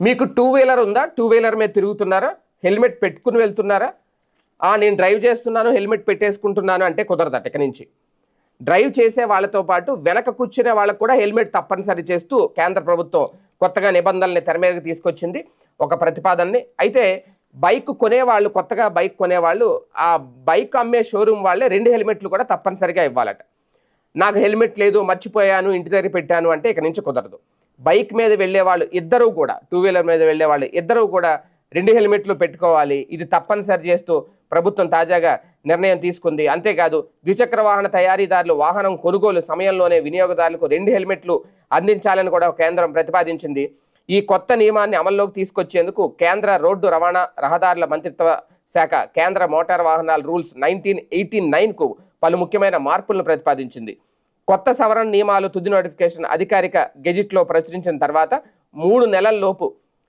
మీకు two wheeler ఉందా? Two wheeler మీద తిరుగుతున్నారా? హెల్మెట్ పెట్టుకుని వెళ్తున్నారా? ఆ, నేను డ్రైవ్ చేస్తున్నాను హెల్మెట్ పెట్టేసుకుంటున్నాను అంటే కుదరదట ఇక నుంచి. డ్రైవ్ చేసే వాళ్ళతో పాటు వెనక కూర్చునే వాళ్ళకు కూడా హెల్మెట్ తప్పనిసరి చేస్తూ కేంద్ర ప్రభుత్వం కొత్తగా నిబంధనల్ని తెర మీదకి తీసుకొచ్చింది ఒక ప్రతిపాదనని. అయితే బైక్ కొనేవాళ్ళు కొత్తగా బైక్ కొనేవాళ్ళు ఆ బైక్ అమ్మే షోరూమ్ వాళ్ళే రెండు హెల్మెట్లు కూడా తప్పనిసరిగా ఇవ్వాలట. నాకు హెల్మెట్ లేదు మర్చిపోయాను ఇంటి దగ్గర పెట్టాను అంటే ఇక నుంచి కుదరదు. బైక్ మీద వెళ్ళే వాళ్ళు ఇద్దరూ కూడా టూ వీలర్ మీద వెళ్ళే వాళ్ళు ఇద్దరూ కూడా రెండు హెల్మెట్లు పెట్టుకోవాలి. ఇది తప్పనిసరి చేస్తూ ప్రభుత్వం తాజాగా నిర్ణయం తీసుకుంది. అంతేకాదు ద్విచక్ర వాహన తయారీదారులు వాహనం కొనుగోలు సమయంలోనే వినియోగదారులకు రెండు హెల్మెట్లు అందించాలని కూడా కేంద్రం ప్రతిపాదించింది. ఈ కొత్త నియమాన్ని అమల్లోకి తీసుకొచ్చేందుకు కేంద్ర రోడ్డు రవాణా రహదారుల మంత్రిత్వ శాఖ కేంద్ర మోటార్ వాహనాల రూల్స్ నైన్టీన్ ఎయిటీ నైన్కు పలు ముఖ్యమైన మార్పులను ప్రతిపాదించింది. కొత్త సవరణ నియమాలు తుది నోటిఫికేషన్ అధికారిక గెజిట్లో ప్రచురించిన తర్వాత మూడు నెలల్లోపు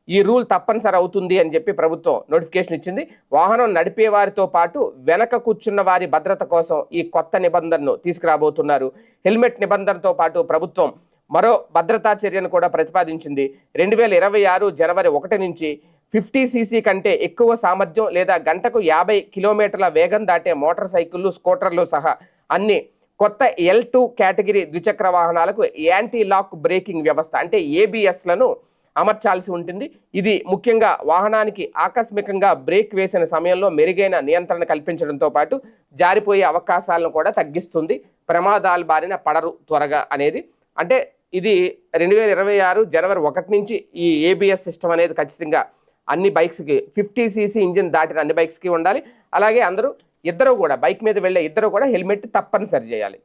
ఈ రూల్ తప్పనిసరి అవుతుంది అని చెప్పి ప్రభుత్వం నోటిఫికేషన్ ఇచ్చింది. వాహనం నడిపే వారితో పాటు వెనక కూర్చున్న వారి భద్రత కోసం ఈ కొత్త నిబంధనను తీసుకురాబోతున్నారు. హెల్మెట్ నిబంధనతో పాటు ప్రభుత్వం మరో భద్రతా చర్యను కూడా ప్రతిపాదించింది. రెండు వేల ఇరవై ఆరు జనవరి ఒకటి నుంచి ఫిఫ్టీ సీసీ కంటే ఎక్కువ సామర్థ్యం లేదా గంటకు యాభై కిలోమీటర్ల వేగం దాటే మోటార్ సైకిళ్ళు స్కూటర్లు సహా అన్ని కొత్త ఎల్ టూ కేటగిరీ ద్విచక్ర వాహనాలకు యాంటీ లాక్ బ్రేకింగ్ వ్యవస్థ అంటే ఏబిఎస్లను అమర్చాల్సి ఉంటుంది. ఇది ముఖ్యంగా వాహనానికి ఆకస్మికంగా బ్రేక్ వేసిన సమయంలో మెరుగైన నియంత్రణ కల్పించడంతో పాటు జారిపోయే అవకాశాలను కూడా తగ్గిస్తుంది. ప్రమాదాల బారిన పడరు త్వరగా అనేది. అంటే ఇది రెండు వేల ఇరవై ఆరు జనవరి ఒకటి నుంచి ఈ ఏబిఎస్ సిస్టమ్ అనేది ఖచ్చితంగా అన్ని బైక్స్కి ఫిఫ్టీ సీసీ ఇంజిన్ దాటిన అన్ని బైక్స్కి ఉండాలి. అలాగే అందరూ ఇద్దరు కూడా బైక్ మీద వెళ్ళే ఇద్దరు కూడా హెల్మెట్ తప్పనిసరి చేయాలి.